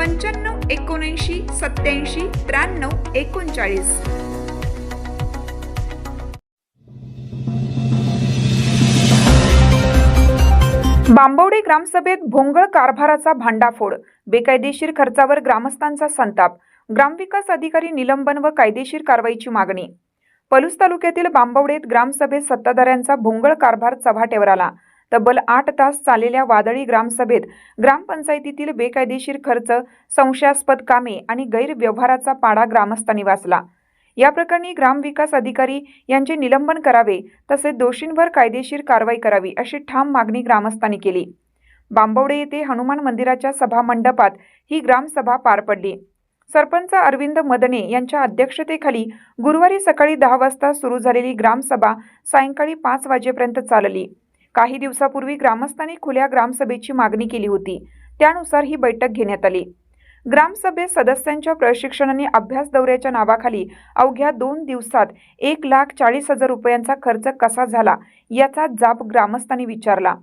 पंच्याण्णव एकोणऐंशी सत्याऐंशी त्र्याण्णव एकोणचाळीस. बांबवडे ग्रामसभेत भोंगळ कारभाराचा भांडाफोड बेकायदेशीर खर्चावर ग्रामस्थांचा संताप ग्रामविकास अधिकारी निलंबन व कायदेशीर कारवाईची मागणी. पलूस तालुक्यातील बांबवडेत ग्रामसभेत सत्ताधाऱ्यांचा भोंगळ कारभार चव्हाट्यावर आला. तब्बल आठ तास चाललेल्या वादळी ग्रामसभेत ग्रामपंचायतीतील बेकायदेशीर खर्च संशयास्पद कामे आणि गैरव्यवहाराचा पाडा ग्रामस्थांनी वाचला. या प्रकरणी ग्रामविकास अधिकारी यांचे निलंबन करावे तसेच दोषींवर कायदेशीर कारवाई करावी अशी ठाम मागणी ग्रामस्थांनी केली. बांबवडे येथे हनुमान मंदिराच्या सभा मंडपात ही ग्रामसभा पार पडली. सरपंच अरविंद मदने यांच्या अध्यक्षतेखाली गुरुवारी सकाळी दहा वाजता सुरू झालेली ग्रामसभा सायंकाळी पाच वाजेपर्यंत चालली. काही दिवसापूर्वी ग्रामस्थांनी खुल्या ग्रामसभेची मागणी केली होती. त्यानुसार ही बैठक घेण्यात आली. ग्रामसभेत सदस्यांच्या प्रशिक्षण आणि अभ्यास दौऱ्याच्या नावाखाली अवघ्या दोन दिवसात एक लाख चाळीस हजार रुपयांचा खर्च कसा झाला याचा जाब ग्रामस्थांनी विचारला.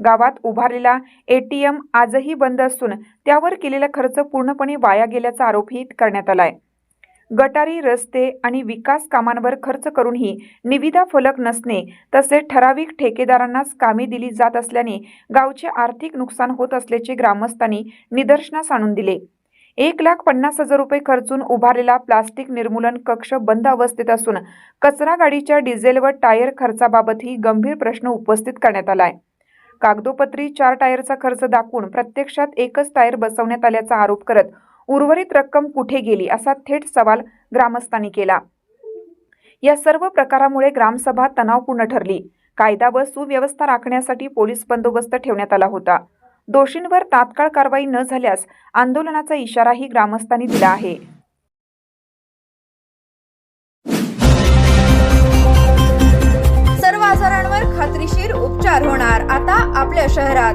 गावात उभारलेला एटीएम आजही बंद असून त्यावर केलेला खर्च पूर्णपणे वाया गेल्याचा आरोपही करण्यात आलाय. गटारी रस्ते आणि विकास कामांवर खर्च करूनही निविदा फलक नसणे तसेच ठराविक ठेकेदारांनाच कामे दिली जात असल्याने गावचे आर्थिक नुकसान होत असल्याचे ग्रामस्थांनी निदर्शनास आणून दिले. एक लाख पन्नास हजार रुपये खर्चून उभारलेला प्लास्टिक निर्मूलन कक्ष बंद अवस्थेत असून कचरा गाडीच्या डिझेल व टायर खर्चाबाबतही गंभीर प्रश्न उपस्थित करण्यात आलाय. कागदोपत्री चार टायरचा खर्च दाखवून प्रत्यक्षात एकच टायर बसवण्यात आल्याचा आरोप करत उर्वरित रक्कम कुठे गेली असा थेट सवाल ग्रामस्थांनी केला. या सर्व प्रकारामुळे ग्रामसभा तणावपूर्ण ठरली. कायदा व सुव्यवस्था राखण्यासाठी पोलीस बंदोबस्त ठेवण्यात आला होता. दोषींवर तात्काळ कारवाई न झाल्यास आंदोलनाचा इशाराही ग्रामस्थांनी दिला आहे. सर्व आजारांवर खात्रीशीर उपचार होणार. आता आपल्या शहरात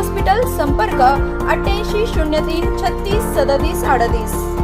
हॉस्पिटल संपर्क अठ्ठ्याऐंशी शून्य तीन छत्तीस सदतीस अडतीस.